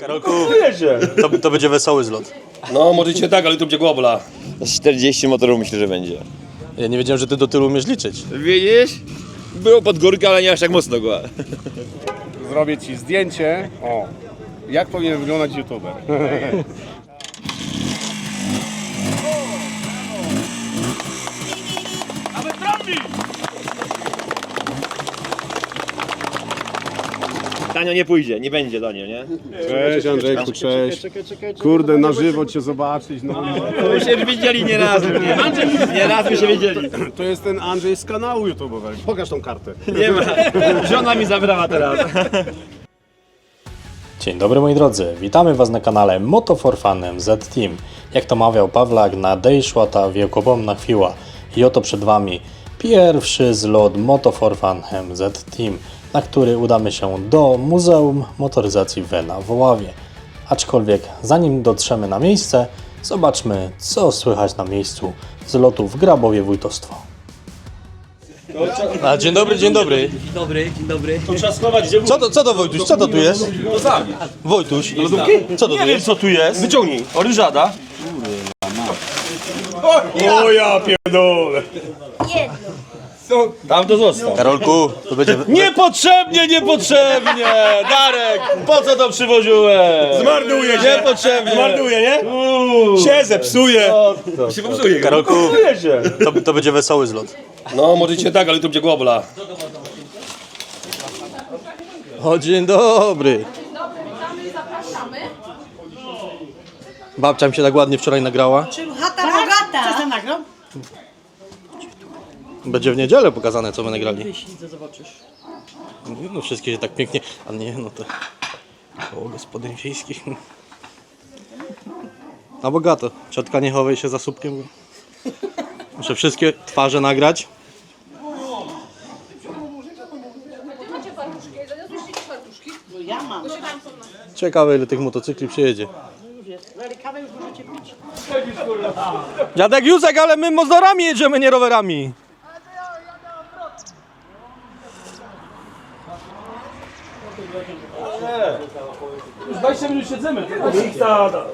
Karolku, to, to będzie wesoły zlot. No, możecie tak, ale to będzie głobla. Z 40 motorów myślę, że będzie. Ja nie wiedziałem, że ty do tylu umiesz liczyć. Widzisz? Było pod górkę, ale nie aż tak mocno go. Zrobię ci zdjęcie. O, jak powinien wyglądać youtuber. Tanio nie pójdzie, nie będzie Tanio, nie? Cześć Andrzejku, cześć. Kurde, na żywo cię zobaczyć. No. My się już widzieli nie raz, nie? Nie raz my się widzieli. To jest ten Andrzej z kanału YouTube'owego. Pokaż tą kartę. Nie ma. Żona mi zabrała teraz. Dzień dobry moi drodzy, witamy Was na kanale Moto for Fun MZ Team. Jak to mawiał Pawlak, na day szła ta wielkopomna chwila i oto przed Wami pierwszy zlot Moto for Fun MZ Team, na który udamy się do Muzeum Motoryzacji Wena w Oławie. Aczkolwiek zanim dotrzemy na miejsce, zobaczmy co słychać na miejscu zlotu w Grabowie Wójtostwo. A, dzień dobry, dzień dobry. Dzień dobry, dzień dobry. Co to, co to Wojtuś, co to tu jest? Wojtuś, co to tu jest? co tu jest. Wyciągnij. Oryżada. O ja pierdolę. Tam to został. Karolku, to będzie... Niepotrzebnie, niepotrzebnie! Darek, po co to przywoziłeś? Zmarnuje się. Niepotrzebnie. Zmarnuje, nie? Się zepsuje. Się popsuje. Karolku, się. to, to będzie wesoły zlot. No, możecie tak, ale to będzie głobla. O, dzień dobry. Babcia mi się tak ładnie wczoraj nagrała. Chata bogata. Co nagrał? Będzie w niedzielę pokazane, co my nagrali. zobaczysz. No wszystkie się tak pięknie... A nie, no to... Koło gospodyń wiejskich. Na bogato. Ciotka nie chowaj się za słupkiem. Muszę wszystkie twarze nagrać. Ja mam. Ciekawe ile tych motocykli przyjedzie. Kawę już możecie pić. Dziadek Józek, ale my motorami jedziemy, nie rowerami.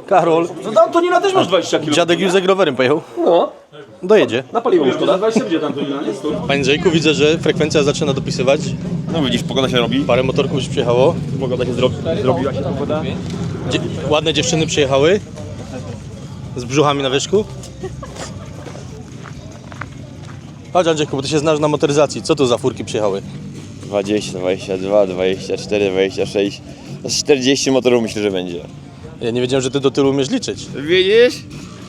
Karol, No tam to nie na też masz 20 kg. dziadek Józek rowerem pojechał. No. Dojedzie. Na paliwo już to 20 gdzie tam to nie nie? Panie Andrzejku, widzę, że frekwencja zaczyna dopisywać. No widzisz, pogoda się robi. Parę motorków już przyjechało. Pogoda się zrobi, zrobiła się pogoda. Dzie ładne dziewczyny przyjechały. Z brzuchami na wierzchu. Chodź Andrzejku, bo ty się znasz na motoryzacji. Co tu za furki przyjechały? 20, 22, 24, 26. Z 40 motorów myślę, że będzie. Ja nie wiedziałem, że ty do tylu umiesz liczyć. Widzisz?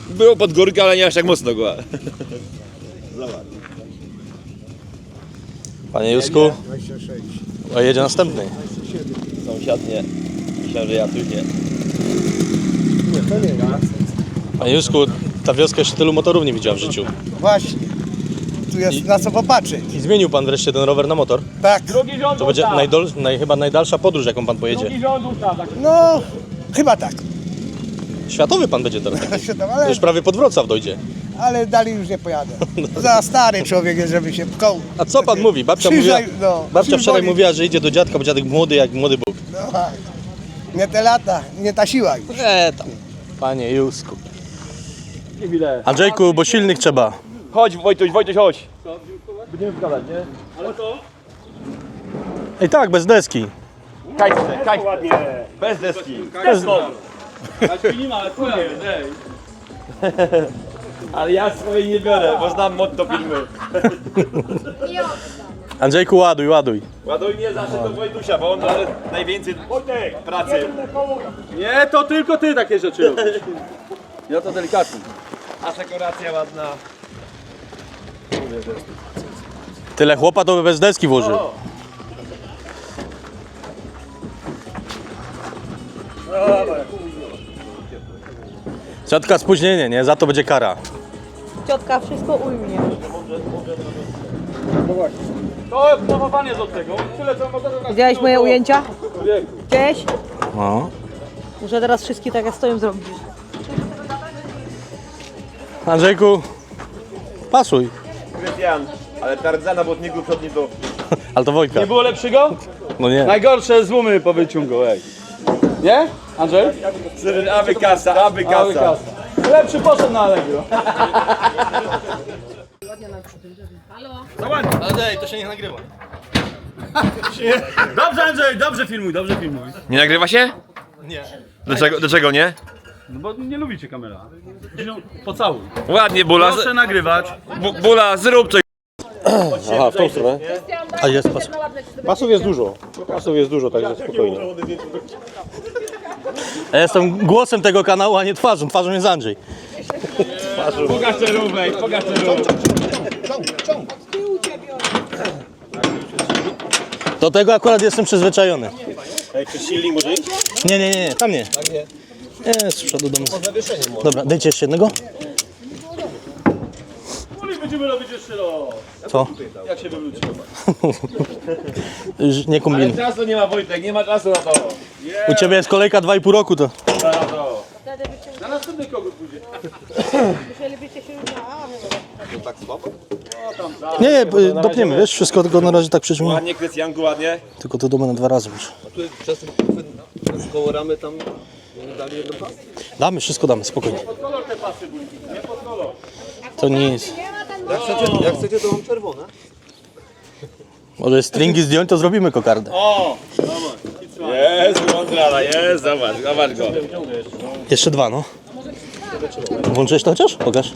Było pod górkę, ale nie aż tak mocno go. Panie Jusku. O, jedzie następny. Sąsiad nie. Myślałem, że ja tu nie. Panie Jusku, ta wioska jeszcze tylu motorów nie widziała w życiu. Właśnie. Tu jest na co popatrzeć. I zmienił pan wreszcie ten rower na motor. Tak. To będzie najdol, naj, chyba najdalsza podróż, jaką pan pojedzie. No, chyba tak. Światowy pan będzie teraz. Świetnie, Ale, Już prawie pod Wrocław dojdzie. ale dalej już nie pojadę. Za stary człowiek jest, żeby się pchał. A co pan mówi? Babcia, mówiła, Krzyżaj, no, babcia krzyż wczoraj boli. mówiła, że idzie do dziadka, bo dziadek młody jak młody Bóg. No, nie te lata, nie ta siła już. E tam, panie Jusku. Andrzejku, bo silnych trzeba. Chodź Wojtuś, Wojtuś, chodź. Będziemy wgadać, nie? Ej tak, bez deski. Kajce, kajce. Bez deski. Bez... Ale ja swojej nie biorę, bo znam motto filmy. Andrzejku, ładuj, ładuj. Ładuj nie zawsze do Wojtusia, bo on ma najwięcej pracy. Nie, to tylko ty takie rzeczy robisz. Ja to delikatnie. Asekuracja ładna. Tyle chłopa to by bez deski włożył. Ciotka spóźnienie, nie? Za to będzie kara. Ciotka wszystko ujmie. To promowanie z od tego. Tyle co mogę Widziałeś moje ujęcia? Cześć. No. Muszę teraz wszystkie tak jak stoją zrobić. Andrzejku, pasuj. Krystian, ale Tarzana błotników przodni to... Ale to Wojtka. Nie było lepszego? No nie. Najgorsze złomy po wyciągu, ej. Nie? Andrzej? Aby kasa, aby kasa. Lepszy poszedł na Allegro. Dobrze Andrzej, dobrze filmuj, dobrze filmuj. Nie nagrywa się? Nie. Dlaczego, dlaczego nie? No bo nie lubicie kamera. Pocałuj. Ładnie, Bula. Proszę nagrywać. Bu, bula, zrób coś. Aha, w tą stronę. A jest pas. Pasów jest dużo. Pasów jest dużo, także spokojnie. Ja jestem głosem tego kanału, a nie twarzą. Twarzą jest Andrzej. Pokaż cerówek, pokaż cerówek. Do tego akurat jestem przyzwyczajony. Ej, czy silnik może iść? Nie, nie, nie, nie tam nie. Nie, z przodu do mnie. Dobra, dajcie jeszcze jednego. Będziemy robić jeszcze raz. Co? Jak się wywróci? Już nie kombinuj. Czasu nie ma Wojtek, nie ma czasu na to. U ciebie jest kolejka 2,5 roku to. Na następny kogut pójdzie. Musielibyście się już na... Nie, nie, dopniemy, wiesz, wszystko tylko na razie tak przyciągnie. Ładnie, Krystianku, ładnie. Tylko to domy na dwa razy już. Przez tym koło ramy tam? Damy, wszystko damy, spokojnie. To nic. Jak chcecie, jak chcecie to mam czerwone. Może stringi zdjąć, to zrobimy kokardę. Jest, mądrala, jest, zobacz, zobacz go. Jeszcze dwa, no. Włączyłeś to chociaż? Pokaż.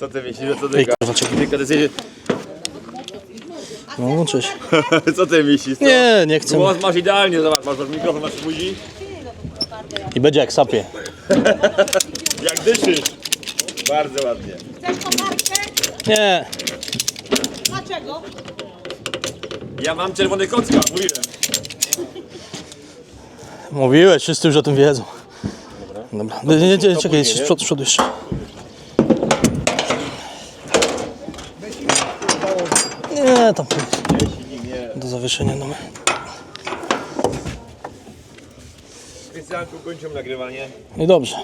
Co ty myślisz, że co Ej, ty kurwa, czekaj. Ty, ty jesteś... No, włączyłeś. Co ty myślisz? co? Nie, nie chcę. Głos masz idealnie, zobacz, masz, masz mikrofon, masz buzi. I będzie jak sapie. Jak dyszysz. Bardzo ładnie. Nie. Dlaczego? Ja mam czerwony kocka, mówiłem. Mówiłeś, wszyscy już o tym wiedzą. Dobra. Nie, nie, nie, czekaj, jeszcze z przodu, z przodu jeszcze. Nie, tam. Do zawieszenia mamy. Krystianku, kończymy nagrywanie. Dobrze.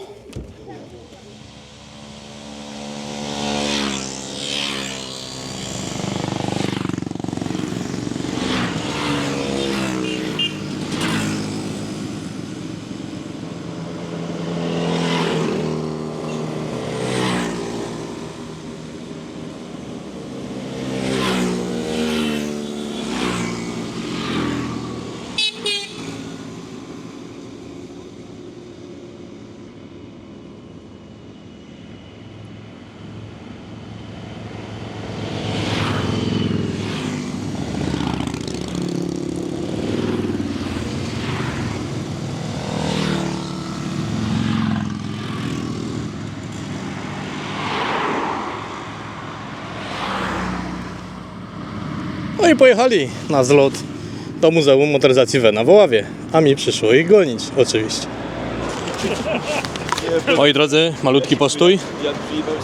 No i pojechali na zlot do Muzeum Motoryzacji Wena w Oławie. A mi przyszło ich gonić, oczywiście. Moi drodzy, malutki postój.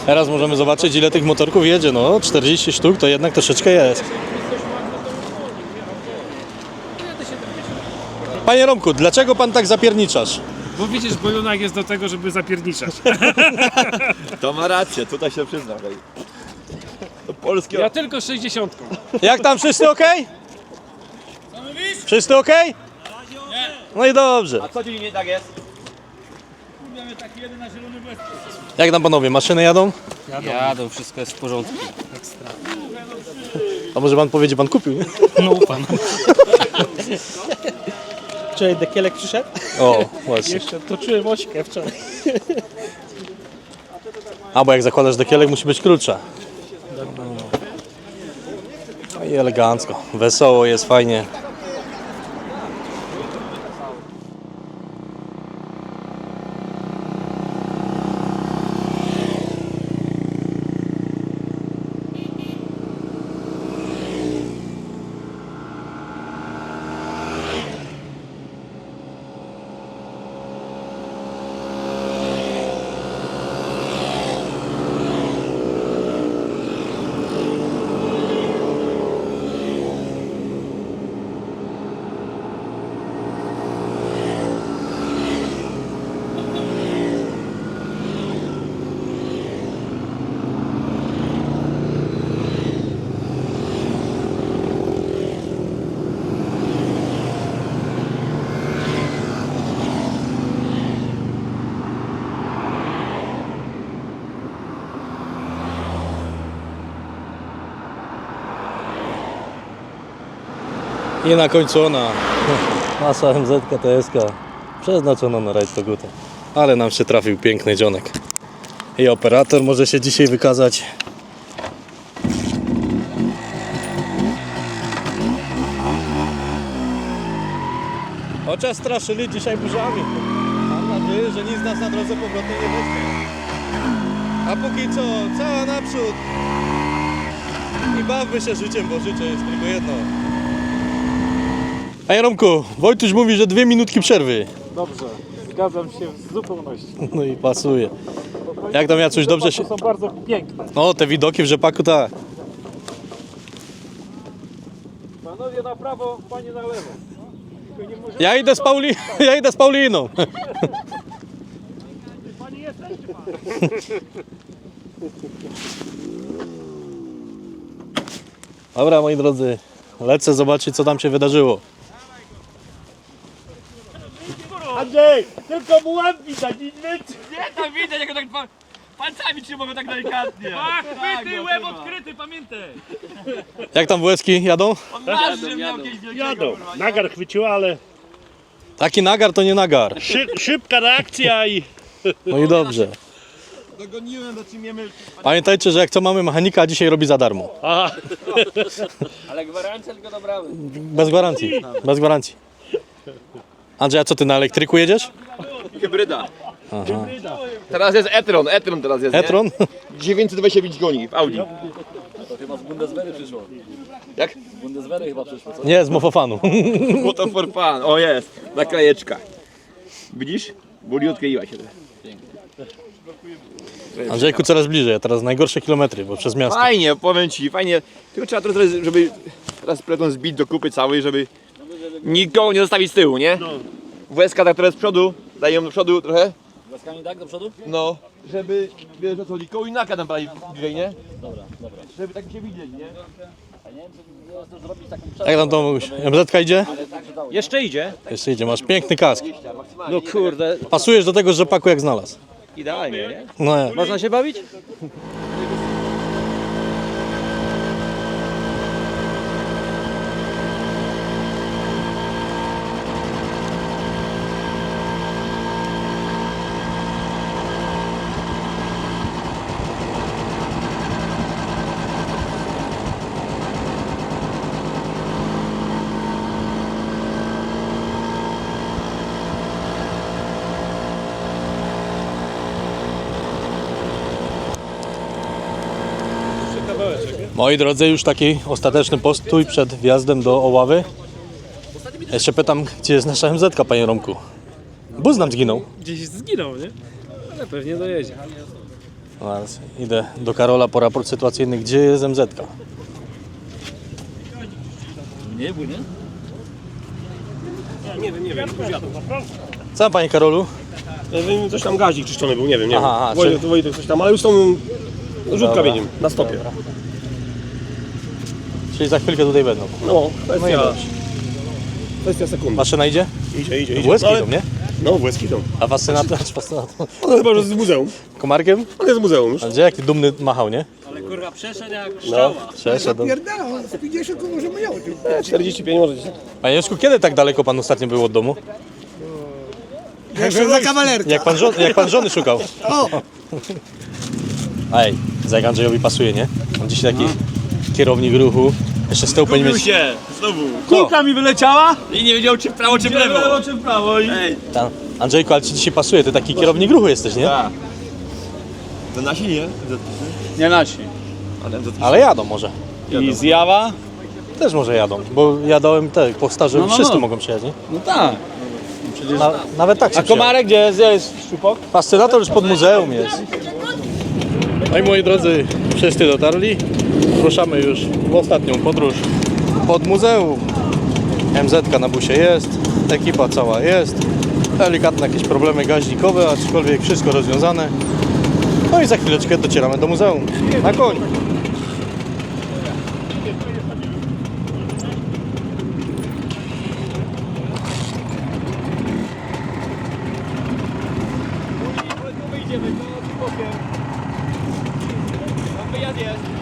Teraz możemy zobaczyć ile tych motorków jedzie. No 40 sztuk to jednak troszeczkę jest. Panie Romku, dlaczego pan tak zapierniczasz? Bo widzisz, bojunak jest do tego, żeby zapierniczać. To ma rację, tutaj się przyznam. Polskie... Ja tylko 60. Jak tam wszyscy ok? Wszyscy ok? No i dobrze. A co ci nie tak jest? Jak tam panowie, maszyny jadą? Jadą, wszystko jest w porządku. A może pan powiedzie, pan kupił? nie? No pan. Wczoraj dekielek przyszedł? O, właśnie. Jeszcze toczyłem ośkę wczoraj. A bo jak zakładasz dekielek musi być krótsza. I elegancko. Wesoło jest, fajnie. I na końcu ona. Nasza MZ TSK przeznaczona na rajd Toguta. Ale nam się trafił piękny dzionek. I operator może się dzisiaj wykazać. Chociaż straszyli dzisiaj burzami. Mam nadzieję, że nic nas na drodze powrotnej nie weźmie. A póki co, cała naprzód. I bawmy się życiem, bo życie jest tylko jedno. Panie Romku, Wojtuś mówi, że dwie minutki przerwy. Dobrze, zgadzam się w zupełności. No i pasuje. Jak tam ja coś dobrze się... są bardzo piękne. No, te widoki w rzepaku tak. Panowie na prawo, panie na lewo. Ja idę z Pauli... ja idę z Pauliną. Pani jesteś czy pan? Dobra, moi drodzy, lecę zobaczyć, co tam się wydarzyło. Andrzej, tylko mu łap widać, nic więcej. Nie, tam widać, jak tak pa- palcami trzymają tak delikatnie. Ach, chwyty, łeb odkryty, pamiętaj! Jak tam WSki jadą? On marzy miał wielkiego. Jadą, nagar chwyciła, ale Taki nagar to nie nagar. szy, szybka reakcja i... No i dobrze. Dogoniłem, dotrzymiemy. Pamiętajcie, że jak co mamy mechanika, a dzisiaj robi za darmo. Aha, Ale gwarancję tylko dobrałem. Bez gwarancji. Bez gwarancji. Andrzej, a co ty na elektryku jedziesz? Hybryda. Teraz jest e-tron, e-tron teraz jest, nie? E-tron? 929 goni w Audi. Chyba z Bundeswehry przyszło. Jak? Z Bundeswehry chyba przyszło, co? Nie, z mofofanu. Moto for fun, o jest, naklejeczka. Widzisz? Boli odkleiła się. Andrzejku, coraz bliżej, a teraz najgorsze kilometry, bo przez miasto. Fajnie, powiem ci, fajnie. Tylko trzeba teraz, żeby teraz peloton zbić do kupy całej, żeby nikogo nie zostawić z tyłu, nie? WSK tak teraz z przodu, dają do przodu trochę. Łaskami tak do przodu? No, żeby, wiesz o co chodzi, koło inaka tam bardziej bliżej, nie? Dobra, dobra. Żeby tak się widzieć, nie? Jak tam to MZ idzie? jeszcze idzie. Jeszcze idzie, masz piękny kask. No kurde, Pasujesz do tego rzepaku jak znalazł. Idealnie, nie? No jak? można się bawić? Moi drodzy, już taki ostateczny postój przed wjazdem do Oławy. Jeszcze pytam, gdzie jest nasza MZ, panie Romku? Bus nam zginął. Gdzieś zginął, nie? Ale pewnie dojedzie. No, Teraz idę do Karola po raport sytuacyjny, gdzie jest MZ. Nie bój, nie? Co tam, panie Karolu? Coś tam gazik czyszczony był, nie wiem, nie Aha, aha, wiem. Wojtek, czy- Wojtek coś tam, ale już tą rzutkę Dobra. wiedziałem, na stopie. Czyli za chwilkę tutaj będą. No, No kwestia, dobrze. kwestia sekundy. Maszyna idzie? Idzie, idzie, idzie. Łezki No, ale- idą, nie? No, Włeski idą. A fascynator? czy fascynator? On chyba, że z muzeum. Komarkiem? On jest z muzeum już. A gdzie jak ty dumny machał, nie? Ale kurwa przeszedł jak No. Przeszedł. Pierdala, z 50 koło może miał. ty. E, 45 może dzisiaj. Panie Leszku, kiedy tak daleko pan ostatnio był od domu? Jeszcze za kawalerka. Jak pan, żon, jak pan żony szukał? O, Ej, za jak Andrzejowi pasuje, nie? On dzisiaj taki kierownik ruchu. Jeszcze z tyłu powinien mieć... się, znowu. Kulka mi wyleciała. I nie wiedział czy w prawo, czy w lewo. Lewo czy w prawo i... Ej, Tam. Andrzejku, ale ci dzisiaj pasuje, ty taki kierownik ruchu jesteś, nie? tak. To nasi nie? Nie nasi. Ale Ale jadą może. I zjawa? Też może jadą, bo jadałem te, po stażu no, wszyscy no. mogą przyjechać, nie? No tak. Na, nawet tak się A komarek gdzie jest? Gdzie jest szczupok? Fascynator już pod muzeum jest. No i moi drodzy, wszyscy dotarli. Ruszamy już w ostatnią podróż pod muzeum. MZ na busie jest, ekipa cała jest. Delikatne jakieś problemy gaźnikowe, aczkolwiek wszystko rozwiązane. No i za chwileczkę docieramy do muzeum. Na koń. wyjdziemy, to bokiem. Tam wyjazd jest.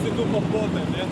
Wszyscy tu pod płotem, nie?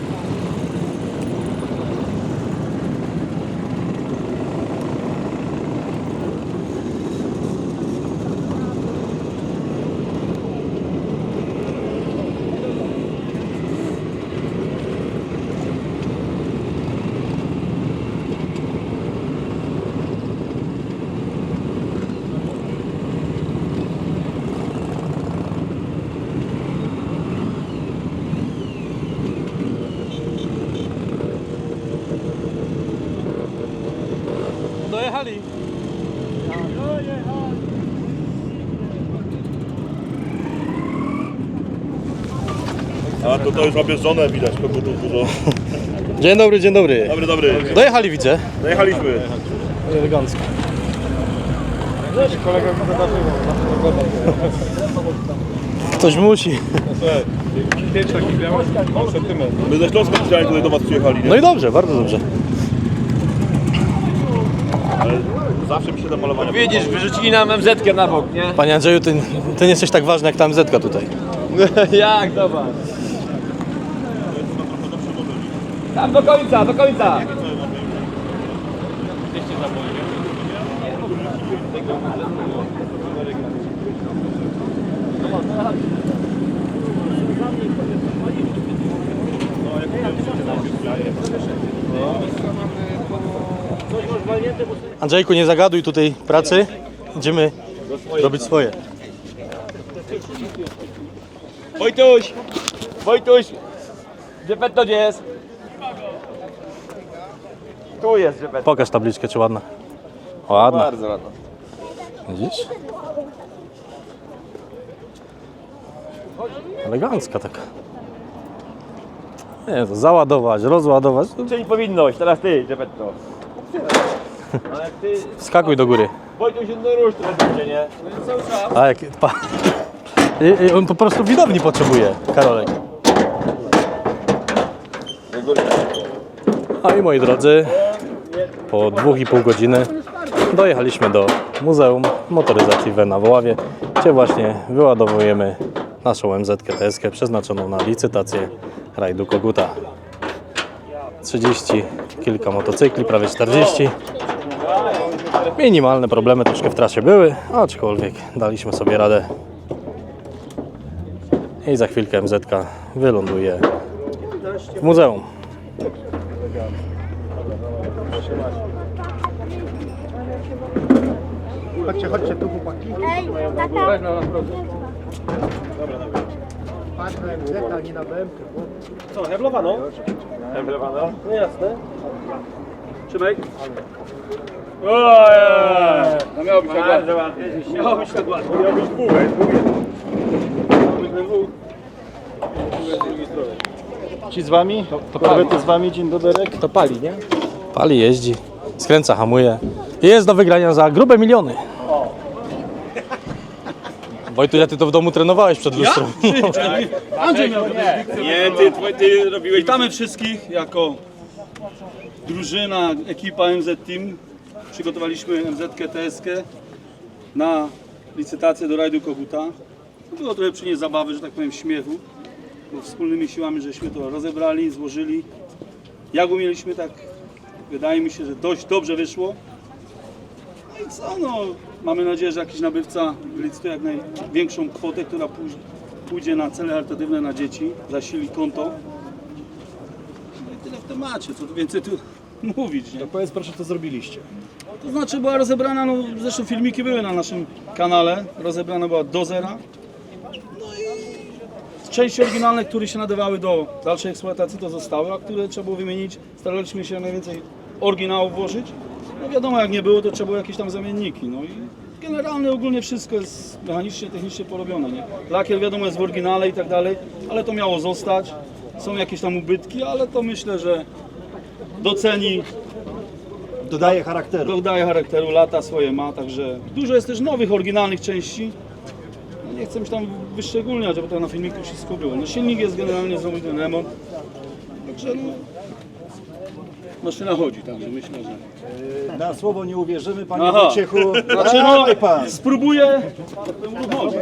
Dojechali. A to to już objeżdżone widać, kogo tu dużo. Dzień dobry, dzień dobry. Dobry, dobry. Dojechali widzę. Dojechaliśmy. Elegancko. Ktoś musi. My ze Śląska specjalnie tutaj do was przyjechali, nie? No i dobrze, bardzo dobrze. Ale zawsze mi się do malowania Widzisz, wyrzucili nam MZ na bok, nie? Panie Andrzeju, ty, ty nie jesteś tak ważny jak ta MZ tutaj. Jak, zobacz. Tam do końca, do końca. Andrzejku, nie zagaduj tutaj pracy. Idziemy robić swoje. Wojtuś! Wojtuś! Gdzie Petto jest? Tu jest, że Petto. Pokaż tabliczkę, czy ładna. Ładna. Bardzo ładno. Widzisz? Elegancka taka. Nie, to załadować, rozładować. Czyli powinność, teraz ty, jak ty, Skakuj do góry. Wojtuś, rusz trochę będzie, nie? A jak. Pa. I, i on po prostu widowni potrzebuje, Karolek. A i moi drodzy, po dwóch i pół godziny dojechaliśmy do Muzeum Motoryzacji Wena w Oławie, gdzie właśnie wyładowujemy naszą MZ TSK przeznaczoną na licytację rajdu Koguta. 30 kilka motocykli, prawie 40. Minimalne problemy troszkę w trasie były, aczkolwiek daliśmy sobie radę. I za chwilkę MZ wyląduje w muzeum. Chodźcie, chodźcie tu chłopaki. Ej, tata. Patrz na MZ, a nie na BMK. Co, heblowano? Heblowano? No jasne. Szymek? Ojej! No miało być tak ładnie. Miało być tak ładnie. Miał być dwóch, Ci z wami? Korwety z wami, dzień dobry. To pali, nie? Pali, jeździ, skręca, hamuje. Jest do wygrania za grube miliony. Wojtuś, a ty to w domu trenowałeś przed lustrem. Andrzej miał Nie, ty, ty, ty robiłeś... Witamy wszystkich jako drużyna, ekipa MZ Team. Przygotowaliśmy MZ TSK na licytację do rajdu Koguta. Było trochę przynieść zabawy, że tak powiem, śmiechu, bo wspólnymi siłami żeśmy to rozebrali, złożyli. Jak umieliśmy, tak wydaje mi się, że dość dobrze wyszło. No i co, no, mamy nadzieję, że jakiś nabywca wylicytuje jak największą kwotę, która pój- pójdzie na cele charytatywne na dzieci, zasili konto. No i tyle w temacie, co tu więcej tu mówić, nie? Powiedz proszę, co zrobiliście. To znaczy była rozebrana, no zresztą filmiki były na naszym kanale, rozebrana była do zera. Części oryginalne, które się nadawały do dalszej eksploatacji, to zostały, a które trzeba było wymienić, staraliśmy się najwięcej oryginałów włożyć. No wiadomo, jak nie było, to trzeba było jakieś tam zamienniki. No i generalnie ogólnie wszystko jest mechanicznie, technicznie porobione. Nie? Lakier wiadomo jest w oryginale i tak dalej, ale to miało zostać. Są jakieś tam ubytki, ale to myślę, że doceni Dodaje charakteru. dodaje charakteru, lata swoje ma, także dużo jest też nowych, oryginalnych części. Nie chcę się tam wyszczególniać, bo to na filmiku wszystko było. No silnik jest generalnie zrobiony remont, także no, maszyna chodzi, także myślę, że... Na słowo nie uwierzymy, panie Aha. Wojciechu. Znaczy no, spróbuję uruchomić.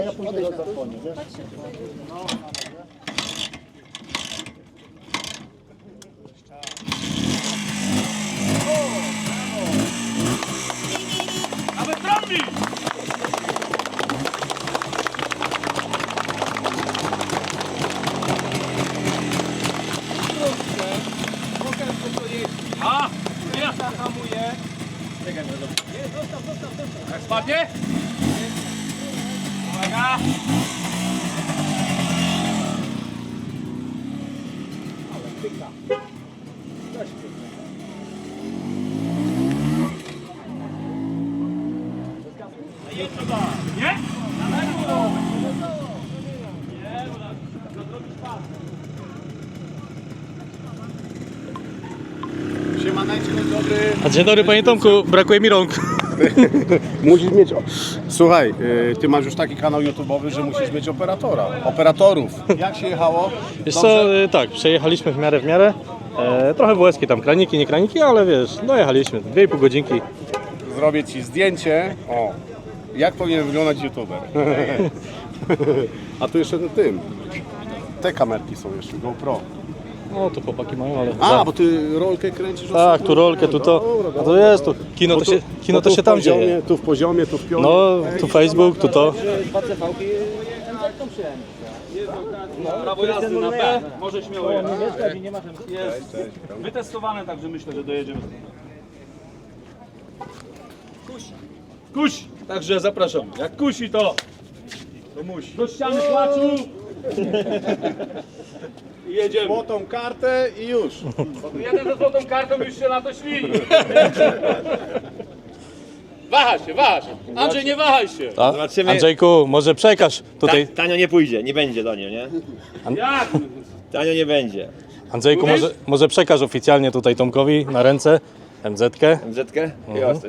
A dzień dobry panie Tomku, brakuje mi rąk. Musisz mieć... Słuchaj, y, ty masz już taki kanał YouTube'owy, że musisz mieć operatora. Operatorów. Jak się jechało? Wiesz Dobrze? co, y, tak, przejechaliśmy w miarę w miarę. E, trochę włoskie tam, kraniki, nie kraniki, ale wiesz, dojechaliśmy, 2,5 godzinki. Zrobię ci zdjęcie. O, jak powinien wyglądać YouTuber. A tu jeszcze tym. Te kamerki są jeszcze, GoPro. No tu chłopaki mają, ale... A, bo ty rolkę kręcisz Tak, tu rolkę, tu to, Dobra, a to jest, tu kino to tu- się, kino to się tam poziomie, dzieje. Tu w poziomie, tu w pionie. No, tu Facebook, tu to. Prawo jazdy na B. Może śmiało jechać. Jest wytestowane, także myślę, że dojedziemy. Kuś. Kuś. Także zapraszam. Jak kusi to, to musi. Do ściany płaczu. I jedziemy. Złotą kartę i już. Jeden ze złotą kartą już się na to śmieje. Waha się, waha się. Andrzej, nie wahaj się. A? Zobaczymy. Andrzejku, może przekaż tutaj. Ta, tanio nie pójdzie, nie będzie tanio, nie? Jak? Tanio nie będzie. Andrzejku, może, może przekaż oficjalnie tutaj Tomkowi na ręce MZ-kę. MZ-kę?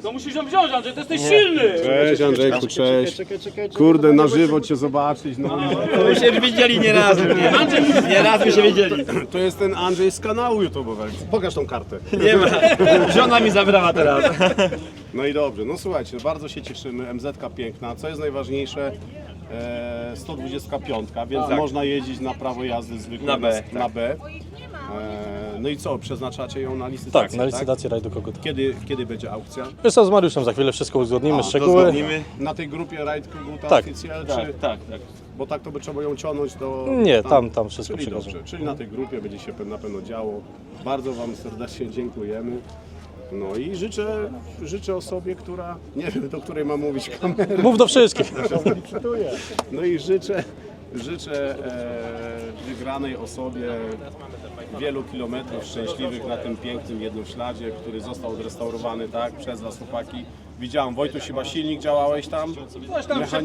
To musisz ją wziąć, Andrzej, to jesteś silny. Cześć Andrzejku, cześć. Kurde, na żywo cię zobaczyć. No. My się już widzieli nie razu, nie? Nie razu się widzieli. To jest ten Andrzej z kanału YouTube'owego. Pokaż tą kartę. Nie ma. Żona mi zabrała teraz. No i dobrze, no słuchajcie, bardzo się cieszymy. MZ-ka piękna. Co jest najważniejsze? E, 125, więc można jeździć na prawo jazdy zwykle Na B, Na B. E, no i co, przeznaczacie ją na licytację? Tak, na licytację rajdu kogut. Kiedy, kiedy będzie aukcja? Wiesz co, z Mariuszem za chwilę wszystko uzgodnimy, szczegóły. Uzgodnimy. Na tej grupie Ride Koguta Tak. Official, Tak, czy, tak, tak. bo tak to by trzeba ją ciągnąć do... Nie, tam, tam wszystko Czyli dobrze, czyli na tej grupie będzie się na pewno działo. Bardzo Wam serdecznie dziękujemy. No i życzę, życzę osobie, która, nie wiem do której mam mówić kamerę, Mów do wszystkich. no i życzę, życzę e, wygranej osobie wielu kilometrów szczęśliwych na tym pięknym jednośladzie, który został odrestaurowany tak przez Was chłopaki. Widziałem, Wojtuś chyba silnik działałeś tam? Coś tam Mechani-.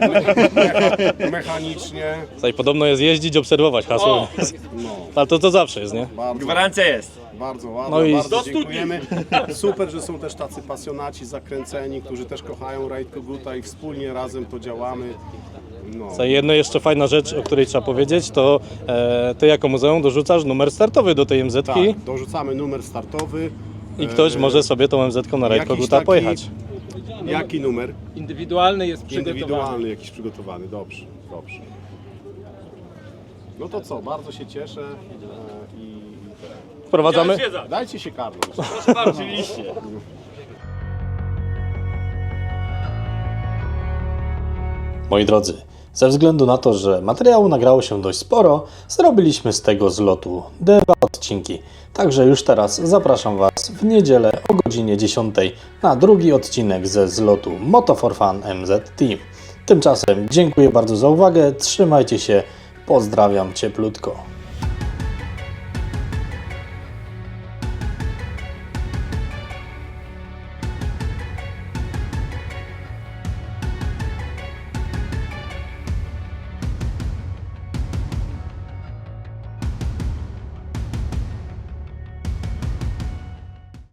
Mecha- mechanicznie. Tutaj podobno jest jeździć, obserwować hasło. No, Ale to to zawsze jest, nie? bardzo, Gwarancja jest. bardzo ładnie, No i- bardzo Do studni. dziękujemy. Super, że są też tacy pasjonaci, zakręceni, którzy też kochają Rajd Koguta i wspólnie razem to działamy. No. Co jedna jeszcze fajna rzecz, o której trzeba powiedzieć, to e, ty jako muzeum dorzucasz numer startowy do tej MZ-ki Tak, dorzucamy numer startowy. i ktoś E, może sobie tą MZ-ką na rajd jakiś koguta taki- pojechać. Jaki numer? Indywidualny jest przygotowany. Indywidualny jakiś przygotowany, dobrze, dobrze. No to co, bardzo się cieszę e, i, i Wprowadzamy. Wiedza. dajcie się karnąć. Proszę bardzo, oczywiście. Moi drodzy, ze względu na to, że materiału nagrało się dość sporo, zrobiliśmy z tego zlotu dwa odcinki. Także już teraz zapraszam Was w niedzielę o godzinie 10 na drugi odcinek ze zlotu Moto for Fun MZ Team. Tymczasem dziękuję bardzo za uwagę, trzymajcie się, pozdrawiam cieplutko.